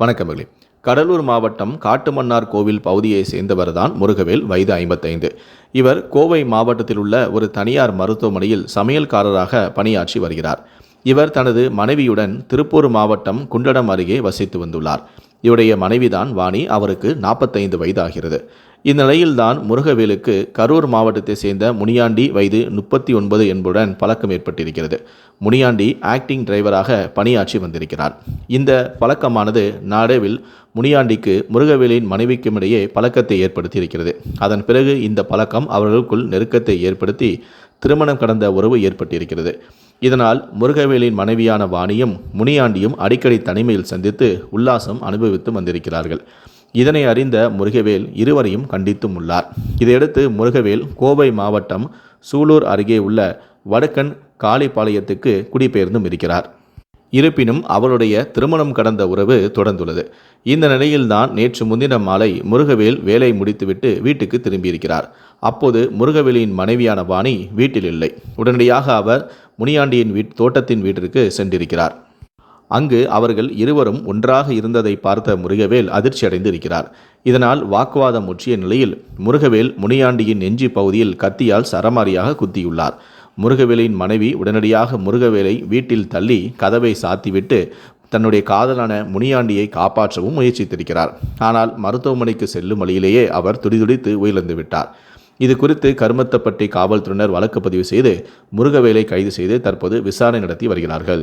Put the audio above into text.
வணக்கமகளே கடலூர் மாவட்டம் காட்டுமன்னார் கோவில் பகுதியை சேர்ந்தவர்தான் முருகவேல் வயது ஐம்பத்தைந்து. இவர் கோவை மாவட்டத்தில் உள்ள ஒரு தனியார் மருத்துவமனையில் சமையல்காரராக பணியாற்றி வருகிறார். இவர் தனது மனைவியுடன் திருப்பூர் மாவட்டம் குண்டடம் அருகே வசித்து வந்துள்ளார். இவருடைய மனைவிதான் வாணி. அவருக்கு நாற்பத்தைந்து வயதாகிறது. இந்நிலையில்தான் முருகவேலுக்கு கரூர் மாவட்டத்தை சேர்ந்த முனியாண்டி வயது முப்பத்தி ஒன்பது என்பதுடன் பழக்கம் ஏற்பட்டிருக்கிறது. முனியாண்டி ஆக்டிங் டிரைவராக பணியாற்றி வந்திருக்கிறார். இந்த பழக்கமானது நாடவில் முனியாண்டிக்கு முருகவேலின் மனைவிக்கும் இடையே பழக்கத்தை ஏற்படுத்தி இருக்கிறது அதன் பிறகு இந்த பழக்கம் அவர்களுக்குள் நெருக்கத்தை ஏற்படுத்தி திருமணம் கடந்த உறவு ஏற்பட்டிருக்கிறது. இதனால் முருகவேலின் மனைவியான வாணியும் முனியாண்டியும் அடிக்கடி தனிமையில் சந்தித்து உல்லாசம் அனுபவித்து வந்திருக்கிறார்கள். இதனை அறிந்த முருகவேல் இருவரையும் கண்டித்தும் உள்ளார். இதையடுத்து முருகவேல் கோவை மாவட்டம் சூலூர் அருகே உள்ள வடக்கன் காளிப்பாளையத்துக்கு குடிபெயர்ந்தும் இருக்கிறார். இருப்பினும் அவருடைய திருமணம் கடந்த உறவு தொடர்ந்துள்ளது. இந்த நிலையில்தான் நேற்று முன்தினம் மாலை முருகவேல் வேலை முடித்துவிட்டு வீட்டுக்கு திரும்பியிருக்கிறார். அப்போது முருகவேலின் மனைவியான வாணி வீட்டில் இல்லை. உடனடியாக அவர் முனியாண்டியின் வீட் தோட்டத்தின் வீட்டிற்கு சென்றிருக்கிறார். அங்கு அவர்கள் இருவரும் ஒன்றாக இருந்ததை பார்த்த முருகவேல் அதிர்ச்சி அடைந்து இருக்கிறார் இதனால் வாக்குவாதம் முற்றிய நிலையில் முருகவேல் முனியாண்டியின் நெஞ்சி பகுதியில் கத்தியால் சரமாரியாக குத்தியுள்ளார். முருகவேலின் மனைவி உடனடியாக முருகவேலை வீட்டில் தள்ளி கதவை சாத்திவிட்டு தன்னுடைய காதலான முனியாண்டியை காப்பாற்றவும் முயற்சித்திருக்கிறார். ஆனால் மருத்துவமனைக்கு செல்லும் வழியிலேயே அவர் துடிதுடித்து உயிரிழந்து விட்டார் இது குறித்து கருமத்தப்பட்டி காவல்துறையினர் வழக்கு பதிவு செய்து முருகவேலை கைது செய்து தற்போது விசாரணை நடத்தி வருகிறார்கள்.